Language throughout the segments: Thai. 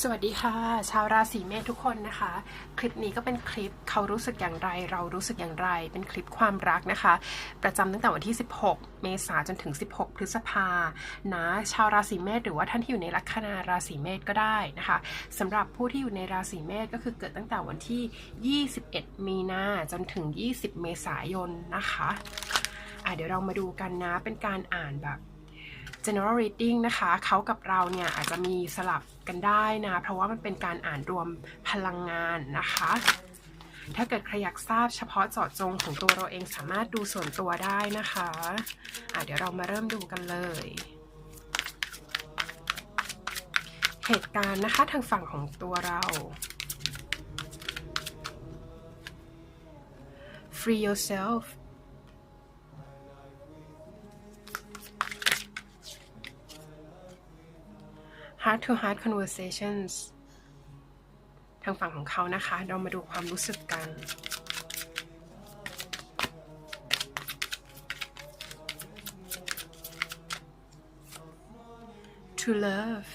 สวัสดีค่ะ ชาวราศีเมษทุกคนนะคะ คลิปนี้ก็เป็นคลิปเขารู้สึกอย่างไร เรารู้สึกอย่างไร เป็นคลิปความรักนะคะ ประจำตั้งแต่วันที่ 16 เมษายนจนถึง 16 พฤษภานะชาวราศีเมษหรือว่าท่านที่อยู่ในลัคนาราศีเมษก็ได้นะคะสำหรับผู้ที่อยู่ในราศีเมษก็คือเกิดตั้งแต่วันที่ 21 มีนาจนถึง 20 เมษายนนะคะอะเดี๋ยวเรามาดูกันนะเป็นการอ่านแบบ general reading นะคะเขากับเราเนี่ยอาจจะมีสลับกันได้นะเพราะว่ามันเป็นการอ่านรวมพลังงานนะคะ ถ้าเกิดใครอยากทราบเฉพาะเจาะจงของตัวเราเองสามารถดูส่วนตัวได้นะคะะเดี๋ยวเรามาเริ่มดูกันเลย เหตุการณ์นะคะทางฝั่งของตัวเรา free yourself heart to heart conversations ทางฝั่งของเขานะคะ เรามาดูความรู้สึกกัน to love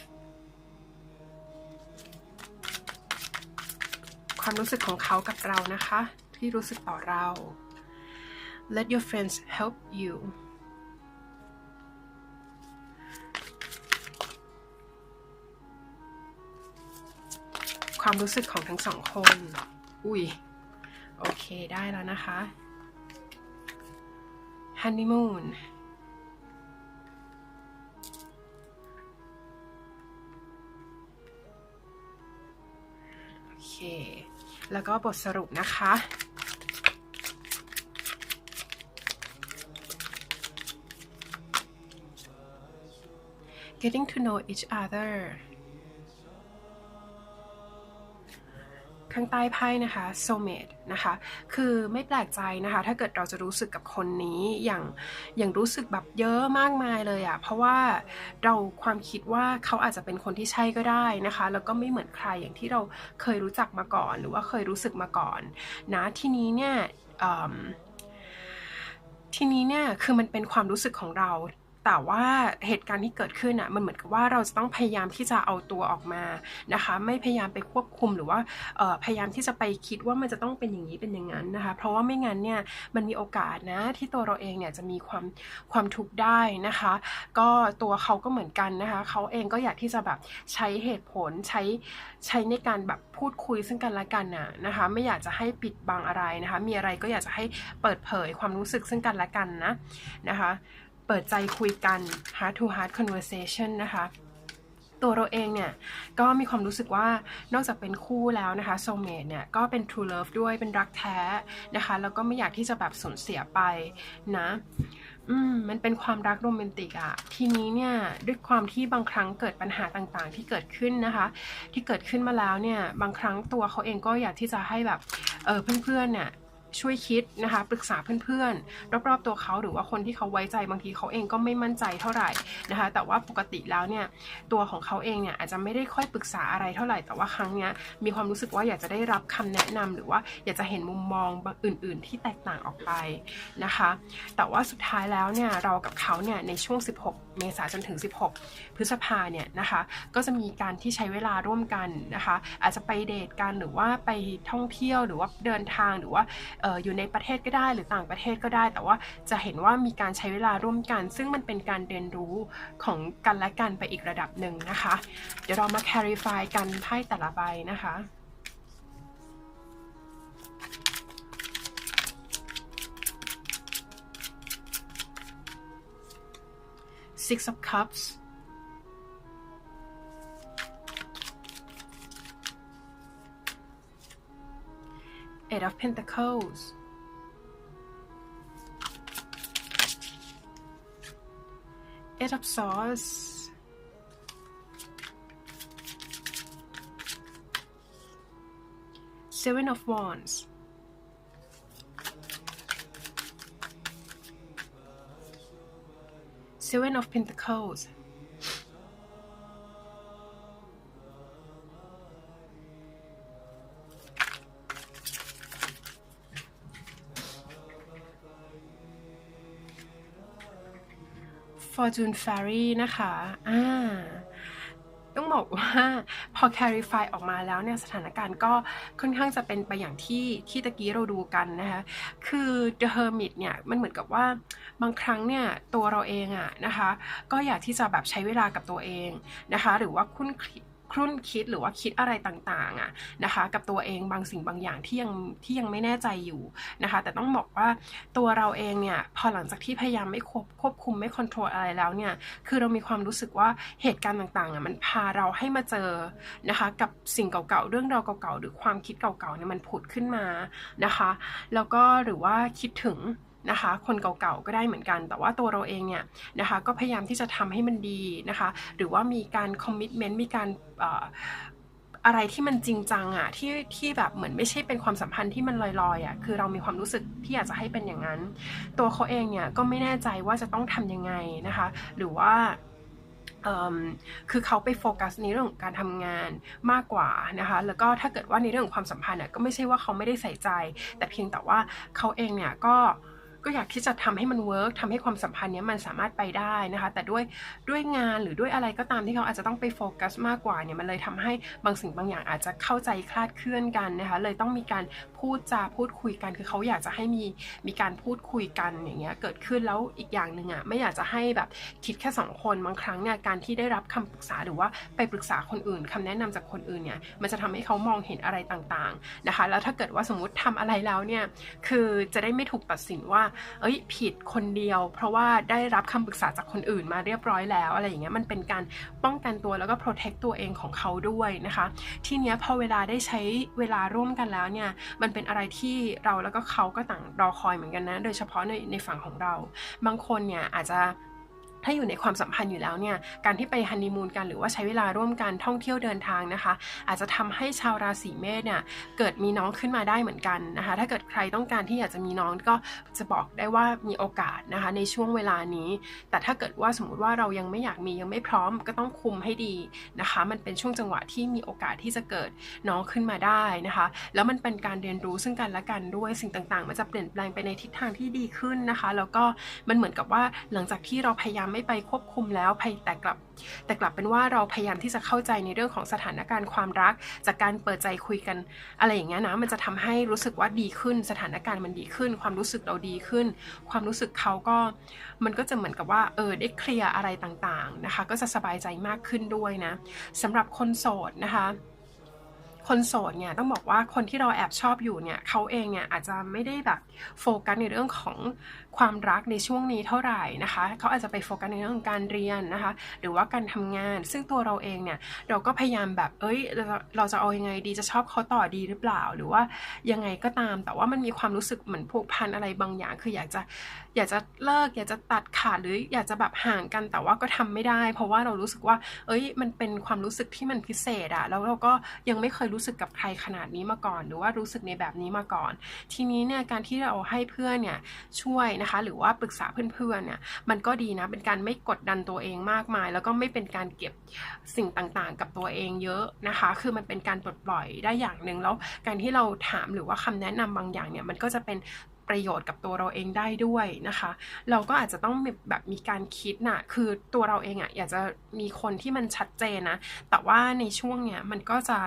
ความรู้สึกของเขากับเรานะคะ ที่รู้สึกต่อเรา let your friends help you ความรู้สึกของทั้งสองคน อุ้ย โอเคได้แล้วนะคะฮันนีมูนโอเค แล้วก็บทสรุปนะคะ getting to know each other ข้างใต้ไพ่นะคะ soulmate นะคะ คือไม่แปลกใจนะคะ ถ้าเกิดเราจะรู้สึกกับคนนี้อย่างอย่างรู้สึกแบบเยอะมากมายเลยอะเพราะว่าเราความคิดว่าเขาอาจจะเป็นคนที่ใช่ก็ได้นะคะ แล้วก็ไม่เหมือนใครอย่างที่เราเคยรู้จักมาก่อน หรือว่าเคยรู้สึกมาก่อนนะทีนี้เนี่ยทีนี้เนี่ยคือมันเป็นความรู้สึกของเรา แต่ว่าเหตุการณ์ที่เกิดขึ้นอะมันเหมือนกับว่าเราจะต้องพยายามที่จะเอาตัวออกมานะคะ ไม่พยายามไปควบคุมหรือว่าพยายามที่จะไปคิดว่ามันจะต้องเป็นอย่างนี้เป็นอย่างนั้นนะคะ เพราะว่าไม่งั้นเนี่ยมันมีโอกาสนะที่ตัวเราเองเนี่ยจะมีความความทุกข์ได้นะคะ ก็ตัวเขาก็เหมือนกันนะคะเขาเองก็อยากที่จะแบบใช้เหตุผลใช้ใช้ในการแบบพูดคุยซึ่งกันและกันน่ะนะคะ ไม่อยากจะให้ปิดบังอะไรนะคะ มีอะไรก็อยากจะให้เปิดเผยความรู้สึกซึ่งกันและกันนะนะคะ เปิดใจคุยกัน heart to heart conversation นะคะ ตัวเราเองเนี่ย ก็มีความรู้สึกว่านอกจากเป็นคู่แล้วนะคะ soulmate เนี่ย ก็เป็น true love ด้วยเป็นรักแท้นะคะ แล้วก็ไม่อยากที่จะแบบสูญเสียไปนะอืมมันเป็นความรักโรแมนติกอะทีนี้เนี่ยด้วยความที่บางครั้งเกิดปัญหาต่างๆ ที่เกิดขึ้นนะคะ ที่เกิดขึ้นมาแล้วเนี่ย บางครั้งตัวเขาเองก็อยากที่จะให้แบบเออเพื่อนๆเนี่ย ช่วยคิดนะคะปรึกษาเพื่อนๆ รอบๆตัวเขาหรือว่าคนที่เขาไว้ใจบางทีเขาเองก็ไม่มั่นใจเท่าไหร่นะคะแต่ว่าปกติแล้วเนี่ยตัวของเขาเองเนี่ยอาจจะไม่ได้ค่อยปรึกษาอะไรเท่าไหร่แต่ว่าครั้งเนี้ยมีความรู้สึกว่าอยากจะได้รับคำแนะนำหรือว่าอยากจะเห็นมุมมองอื่น ๆ ที่แตกต่างออกไปนะคะ แต่ว่าสุดท้ายแล้วเนี่ยเรากับเขาเนี่ยในช่วง 16 เมษายนจนถึง 16 พฤษภาเนี่ยนะคะก็จะมีการที่ใช้เวลาร่วมกันนะคะ อาจจะไปเดทกันหรือว่าไปท่องเที่ยวหรือว่าเดินทางหรือว่าอยู่ในประเทศก็ได้หรือต่างประเทศก็ได้ แต่ว่าจะเห็นว่ามีการใช้เวลาร่วมกัน ซึ่งมันเป็นการเรียนรู้ของกันและกันไปอีกระดับหนึ่งนะคะ เดี๋ยวเรามา clarify กันไพ่แต่ละใบนะคะ Six of Cups it. I've pinned the coals. It upsaws. Seven of Wands. Seven of Pentacles. Fortune Fairy นะคะอ่าต้องบอกว่าพอ clarify ออกมาแล้วเนี่ยสถานการณ์ก็ค่อนข้างจะเป็นไปอย่างที่ที่ตะกี้เราดูกันนะคะคือ the hermit เนี่ยมันเหมือนกับว่าบางครั้งเนี่ยตัวเราเองอะนะคะก็อยากที่จะแบบใช้เวลากับตัวเองนะคะหรือว่าคุ้น ครุ่นคิดหรือว่าคิดอะไรต่างๆอะนะคะกับตัวเองบางสิ่งบางอย่างที่ยังที่ยังไม่แน่ใจอยู่นะคะแต่ต้องบอกว่าตัวเราเองเนี่ยพอหลังจากที่พยายามไม่ควบควบคุมไม่ควบคุมอะไรแล้วเนี่ยคือเรามีความรู้สึกว่าเหตุการณ์ต่างๆอะมันพาเราให้มาเจอนะคะกับสิ่งเก่าๆเรื่องราวเก่าๆหรือความคิดเก่าๆเนี่ยมันผุดขึ้นมานะคะ แล้วก็หรือว่าคิดถึง นะคะ คนเก่าๆก็ได้เหมือนกัน แต่ว่าตัวเราเองเนี่ยนะคะก็พยายามที่จะทำให้มันดีนะคะ หรือว่ามีการคอมมิชเมนต์มีการอะไรที่มันจริงจังอะที่ที่แบบเหมือนไม่ใช่เป็นความสัมพันธ์ที่มันลอยๆอะคือเรามีความรู้สึกที่อยากจะให้เป็นอย่างนั้น ตัวเขาเองเนี่ยก็ไม่แน่ใจว่าจะต้องทํำยังไงนะคะ หรือว่าคือเขาไปโฟกัสในเรื่องของการทำงานมากกว่านะคะ แล้วก็ถ้าเกิดว่าในเรื่องของความสัมพันธ์ก็ไม่ใช่ว่าเขาไม่ได้ใส่ใจ แต่เพียงแต่ว่าเขาเองเนี่ยก็ ก็อยากที่จะทำให้มันเวิร์กทำให้ความสัมพันธ์นี้มันสามารถไปได้นะคะ แต่ด้วยด้วยงานหรือด้วยอะไรก็ตามที่เขาอาจจะต้องไปโฟกัสมากกว่าเนี่ยมันเลยทำให้บางสิ่งบางอย่างอาจจะเข้าใจคลาดเคลื่อนกันนะคะเลยต้องมีการพูดจาพูดคุยกัน คือเขาอยากจะให้มีมีการพูดคุยกันอย่างเงี้ยเกิดขึ้นแล้วอีกอย่างหนึ่งอะไม่อยากจะให้แบบคิดแค่สองคนบางครั้งเนี่ยการที่ได้รับคำปรึกษาหรือว่าไปปรึกษาคนอื่นคำแนะนำจากคนอื่นเนี่ยมันจะทำให้เขามองเห็นอะไรต่างๆนะคะแล้วถ้าเกิดว่าสมมติทำอะไรแล้วเนี่ยคือจะได้ไม่ถูกตัดสินว่าเอ้ยผิดคนเดียว เพราะว่าได้รับคำปรึกษาจากคนอื่นมาเรียบร้อยแล้วอะไรอย่างเงี้ยมันเป็นการป้องกันตัวแล้วก็ protect ตัวเองของเขาด้วยนะคะ ทีเนี้ยพอเวลาได้ใช้เวลาร่วมกันแล้วเนี่ยมันเป็นอะไรที่เราแล้วก็เขาก็ต่างรอคอยเหมือนกันนะ โดยเฉพาะในในฝั่งของเรา บางคนเนี่ยอาจจะ ถ้าอยู่ในความสัมพันธ์อยู่แล้วเนี่ยการที่ไปฮันนีมูนกันหรือว่าใช้เวลาร่วมกันท่องเที่ยวเดินทางนะคะ อาจจะทำให้ชาวราศีเมษเนี่ยเกิดมีน้องขึ้นมาได้เหมือนกันนะคะ ถ้าเกิดใครต้องการที่อยากจะมีน้องก็จะบอกได้ว่ามีโอกาสนะคะในช่วงเวลานี้ แต่ถ้าเกิดว่าสมมติว่าเรายังไม่อยากมียังไม่พร้อมก็ต้องคุมให้ดีนะคะ มันเป็นช่วงจังหวะที่มีโอกาสที่จะเกิดน้องขึ้นมาได้นะคะ แล้วมันเป็นการเรียนรู้ซึ่งกันและกันด้วยสิ่งต่างๆ มันจะเปลี่ยนแปลงไปในทิศทางที่ดีขึ้นนะคะ แล้วก็มันเหมือนกับว่าหลังจากที่เราพยายามไม่ไปควบคุมแล้วแต่กลับ แต่กลับเป็นว่าเราพยายามที่จะเข้าใจในเรื่องของสถานการณ์ความรัก จากการเปิดใจคุยกัน อะไรอย่างเงี้ยนะมันจะทำให้รู้สึกว่าดีขึ้น สถานการณ์มันดีขึ้น ความรู้สึกเราดีขึ้น ความรู้สึกเขาก็มันก็จะเหมือนกับว่าเออได้เคลียร์อะไรต่างๆนะคะ ก็จะสบายใจมากขึ้นด้วยนะสำหรับคนโสดนะคะ คนโสดเนี่ยต้องบอกว่าคนที่เราแอบชอบอยู่เนี่ยเขาเองเนี่ยอาจจะไม่ได้แบบโฟกัสในเรื่องของความรักในช่วงนี้เท่าไหร่นะคะเขาอาจจะไปโฟกัสในเรื่องของการเรียนนะคะ หรือว่าการทำงาน ซึ่งตัวเราเองเนี่ยเราก็พยายามแบบเอ้ยเราจะเอายังไงดีจะชอบเขาต่อดีหรือเปล่า หรือว่ายังไงก็ตาม แต่ว่ามันมีความรู้สึกเหมือนผูกพันอะไรบางอย่าง คืออยากจะอยากจะเลิก อยากจะตัดขาดหรืออยากจะแบบห่างกันแต่ว่าก็ทำไม่ได้ เพราะว่าเรารู้สึกว่า เอ้ยมันเป็นความรู้สึกที่มันพิเศษอะแล้วเราก็ยังไม่เคยรูู้้สึกกับใครขนาดนี้มาก่อน หรือว่ารู้สึกในแบบนี้มาก่อน ทีนี้เนี่ยการที่เราให้เพื่อนเนี่ยช่วยนะคะ หรือว่าปรึกษาเพื่อนๆเนี่ยมันก็ดีนะเป็นการไม่กดดันตัวเองมากมาย แล้วก็ไม่เป็นการเก็บสิ่งต่างๆ กับตัวเองเยอะนะคะ คือมันเป็นการปลดปล่อยได้อย่างหนึ่งแล้วการที่เราถามหรือว่าคำแนะนำบางอย่างเนี่ยมันก็จะเป็นประโยชน์กับตัวเราเองได้ด้วยนะคะ เราก็อาจจะต้องแบบมีการคิดนะ่ะ คือตัวเราเองอะ่ะอยากจะมีคนที่มันชัดเจนนะ แต่ว่าในช่วงเนี้ยมันก็จะ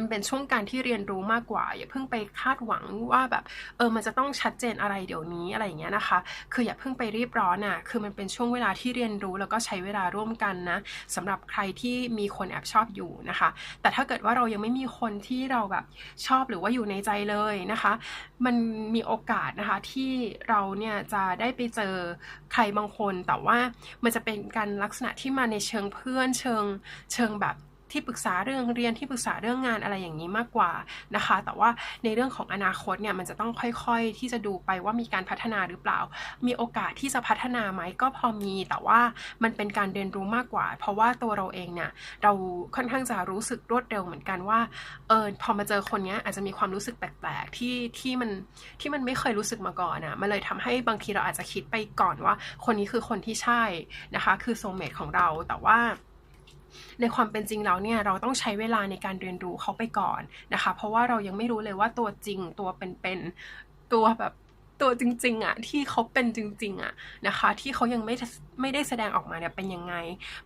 มันเป็นช่วงการที่เรียนรู้มากกว่า อย่าเพิ่งไปคาดหวังว่าแบบเออมันจะต้องชัดเจนอะไรเดี๋ยวนี้อะไรอย่างเงี้ยนะคะ คืออย่าเพิ่งไปรีบร้อนอะคือมันเป็นช่วงเวลาที่เรียนรู้แล้วก็ใช้เวลาร่วมกันนะสำหรับใครที่มีคนแอบชอบอยู่นะคะ แต่ถ้าเกิดว่าเรายังไม่มีคนที่เราแบบชอบหรือว่าอยู่ในใจเลยนะคะ มันมีโอกาสนะคะที่เราเนี่ยจะได้ไปเจอใครบางคน แต่ว่ามันจะเป็นการลักษณะที่มาในเชิงเพื่อนเชิงเชิงแบบ ที่ปรึกษาเรื่องเรียนที่ปรึกษาเรื่องงานอะไรอย่างนี้มากกว่านะคะ แต่ว่าในเรื่องของอนาคตเนี่ยมันจะต้องค่อยๆที่จะดูไปว่ามีการพัฒนาหรือเปล่า มีโอกาสที่จะพัฒนาไหมก็พอมีแต่ว่ามันเป็นการเรียนรู้มากกว่า เพราะว่าตัวเราเองเนี่ยเราค่อนข้างจะรู้สึกรวดเร็วเหมือนกันว่าเออพอมาเจอคนนี้อาจจะมีความรู้สึกแปลกๆที่ที่มันที่มันไม่เคยรู้สึกมาก่อนนะมันเลยทำให้บางทีเราอาจจะคิดไปก่อนว่า คนนี้คือคนที่ใช่นะคะ คือโซเมตของเราแต่ว่า ในความเป็นจริงแล้วเนี่ยเราต้องใช้เวลาในการเรียนรู้เขาไปก่อนนะคะ เพราะว่าเรายังไม่รู้เลยว่าตัวจริงตัวเป็นๆตัวแบบตัวจริงๆอะที่เขาเป็นจริงๆอะนะคะ ที่เขายังไม่ไม่ได้แสดงออกมาเนี่ยเป็นยังไง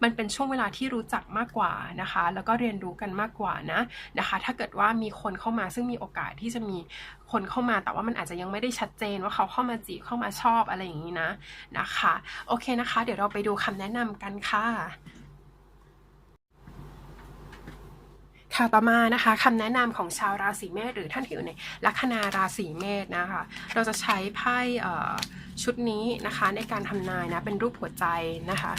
มันเป็นช่วงเวลาที่รู้จักมากกว่านะคะ แล้วก็เรียนรู้กันมากกว่านะนะคะ ถ้าเกิดว่ามีคนเข้ามาซึ่งมีโอกาสที่จะมีคนเข้ามาแต่ว่ามันอาจจะยังไม่ได้ชัดเจนว่าเขาเข้ามาจีบเข้ามาชอบอะไรอย่างนี้นะนะคะ โอเคนะคะ เดี๋ยวเราไปดูคำแนะนำกันค่ะ ค่ะต่อมานะคะคำแนะนำของชาวราศีเมษหรือท่านที่อยู่ในลัคนาราศีเมษนะคะ เราจะใช้ไพ่ชุดนี้นะคะ ในการทำนายนะเป็นรูปหัวใจนะคะ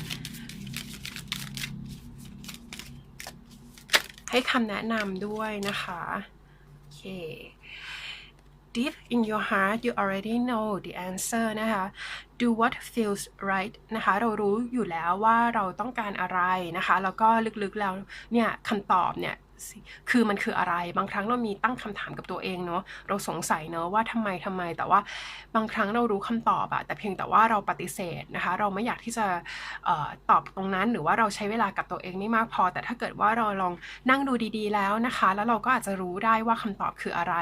ให้คำแนะนำด้วยนะคะ โอเค deep in your heart you already know the answer นะคะ do what feels right นะคะ เรารู้อยู่แล้วว่าเราต้องการอะไรนะคะ แล้วก็ลึกๆแล้วเนี่ยคำตอบเนี่ย คือมันคืออะไร บางครั้งเรามีตั้งคำถามกับตัวเองเนาะ เราสงสัยเนาะว่าทำไมทำไม แต่ว่าบางครั้งเรารู้คำตอบอะแต่เพียงแต่ว่าเราปฏิเสธนะคะ เราไม่อยากที่จะออตอบตรงนั้น หรือว่าเราใช้เวลากับตัวเองไม่มากพอ แต่ถ้าเกิดว่าเราลองนั่งดูดีๆแล้วนะคะ แล้วเราก็อาจจะรู้ได้ว่าคำตอบคืออะไร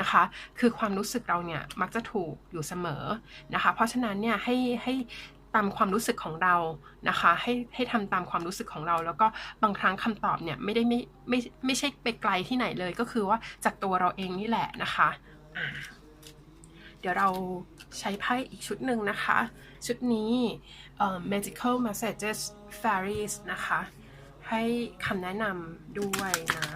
นะคะ คือความรู้สึกเราเนี่ยมักจะถูกอยู่เสมอนะคะ เพราะฉะนั้นเนี่ยให้ให้ามความรู้สึกของเรานะคะให้ให้ทำตามความรู้สึกของเรา แล้วก็บางครั้งคำตอบเนี่ยไม่ได้ไม่ไม่ไม่ใช่ไปไกลที่ไหนเลยก็คือว่าจากตัวเราเองนี่แหละนะคะเดี๋ยวเราใช้ไพ่อีกชุดหนึ่งนะคะ ชุดนี้ magical messages fairies นะคะ ให้คำแนะนำด้วยนะ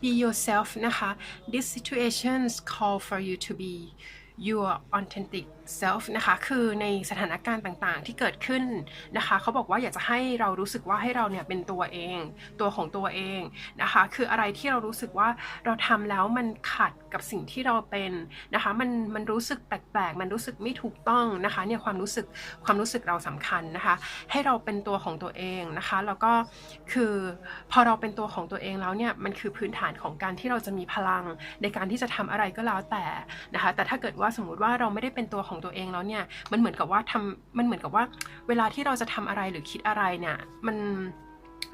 be yourself นะคะ these situations call for you to be your authentic self นะคะคือในสถานการณ์ต่างๆ ที่เกิดขึ้นนะคะเขาบอกว่าอยากจะให้เรารู้สึกว่าให้เราเนี่ยเป็นตัวเอง ตัวของตัวเองนะคะคืออะไรที่เรารู้สึกว่าเราทำแล้วมันขัดกับสิ่งที่เราเป็นนะคะมันมันรู้สึกแปลกๆ มันรู้สึกไม่ถูกต้องนะคะเนี่ยความรู้สึกความรู้สึกเราสำคัญนะคะให้เราเป็นตัวของตัวเองนะคะแล้วก็คือพอเราเป็นตัวของตัวเองแล้วเนี่ยมันคือพื้นฐานของการที่เราจะมีพลังในการที่จะทำอะไรก็แล้วแต่นะคะแต่ถ้าเกิดว่าสมมุติว่าเราไม่ได้เป็นตัวของตัวเองแล้วเนี่ยมันเหมือนกับว่าทำมันเหมือนกับว่า เวลาที่เราจะทำอะไรหรือคิดอะไรเนี่ยมัน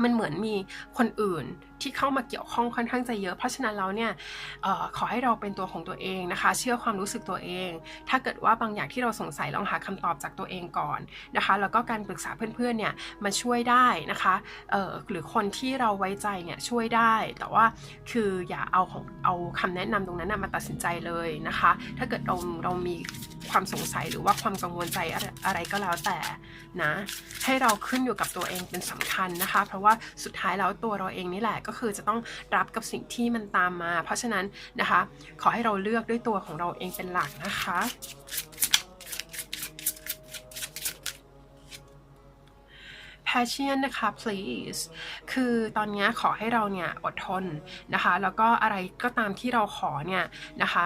มันเหมือนมีคนอื่น ที่เข้ามาเกี่ยวข้องค่อนข้างจะเยอะ เพราะฉะนั้นแล้วเนี่ยออขอให้เราเป็นตัวของตัวเองนะคะ เชื่อความรู้สึกตัวเอง ถ้าเกิดว่าบางอย่างที่เราสงสัยลองหาคำตอบจากตัวเองก่อนนะคะ แล้วก็การปรึกษาเพื่อนๆเนี่ยมาช่วยได้นะคะหรือคนที่เราไว้ใจเนี่ยช่วยได้ แต่ว่าคืออย่าเอาของเอาคำแนะนำตรงนั้นมาตัดสินใจเลยนะคะ ถ้าเกิดเราเรามีความสงสัยหรือว่าความกังวลใจอะไรก็แล้วแต่นะให้เราขึ้นอยู่กับตัวเองเป็นสำคัญนะคะ เพราะว่าสุดท้ายแล้วตัวเราเองนี่แหละก็คือจะต้องรับกับสิ่งที่มันตามมา เพราะฉะนั้นนะคะ ขอให้เราเลือกด้วยตัวของเราเองเป็นหลักนะคะ passion นะคะ please คือตอนนี้ขอให้เราเนี่ยอดทนนะคะ แล้วก็อะไรก็ตามที่เราขอเนี่ยนะคะ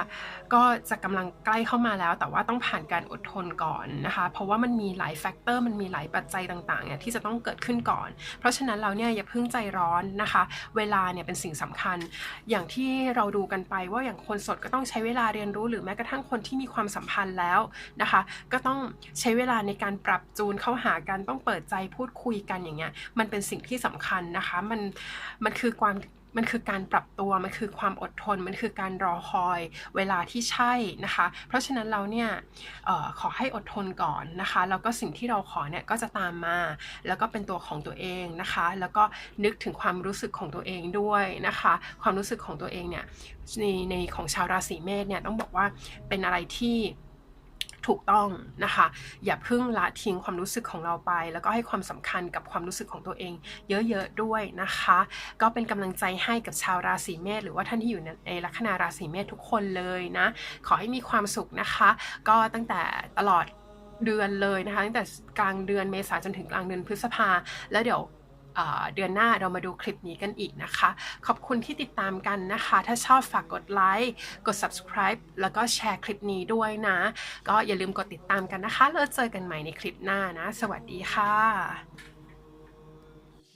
ก็จะกำลังใกล้เข้ามาแล้ว แต่ว่าต้องผ่านการอดทนก่อนนะคะ เพราะว่ามันมีหลายแฟกเตอร์มันมีหลายปัจจัยต่างๆเนี่ยที่จะต้องเกิดขึ้นก่อน เพราะฉะนั้นเราเนี่ยอย่าเพิ่งใจร้อนนะคะ เวลาเนี่ยเป็นสิ่งสำคัญ อย่างที่เราดูกันไปว่าอย่างคนสดก็ต้องใช้เวลาเรียนรู้หรือแม้กระทั่งคนที่มีความสัมพันธ์แล้วนะคะ ก็ต้องใช้เวลาในการปรับจูนเข้าหากันต้องเปิดใจพูดคุยกันอย่างเงี้ยมันเป็นสิ่งที่สำคัญนะคะมันมันคือความ มันคือการปรับตัวมันคือความอดทน มันคือการรอคอยเวลาที่ใช่นะคะ เพราะฉะนั้นเราเนี่ยออขอให้อดทนก่อนนะคะแล้วก็สิ่งที่เราขอเนี่ยก็จะตามมา แล้วก็เป็นตัวของตัวเองนะคะ แล้วก็นึกถึงความรู้สึกของตัวเองด้วยนะคะ ความรู้สึกของตัวเองเนี่ยในในของชาวราศีเมษเนี่ยต้องบอกว่าเป็นอะไรที่ ถูกต้องนะคะ อย่าเพิ่งละทิ้งความรู้สึกของเราไป แล้วก็ให้ความสำคัญกับความรู้สึกของตัวเอง เยอะๆด้วยนะคะ ก็เป็นกำลังใจให้กับชาวราศีเมษหรือว่าท่านที่อยู่ในลัคนาราศีเมษทุกคนเลยนะ ขอให้มีความสุขนะคะ ก็ตั้งแต่ตลอดเดือนเลยนะคะตั้งแต่กลางเดือนเมษาจนถึงกลางเดือนพฤษภาแล้วเดี๋ยว เดือนหน้าเรามาดูคลิปนี้กันอีกนะคะ ขอบคุณที่ติดตามกันนะคะ ถ้าชอบฝากกดไลค์กด subscribe แล้วก็แชร์คลิปนี้ด้วยนะ ก็อย่าลืมกดติดตามกันนะคะ แล้วเจอกันใหม่ในคลิปหน้านะ สวัสดีค่ะ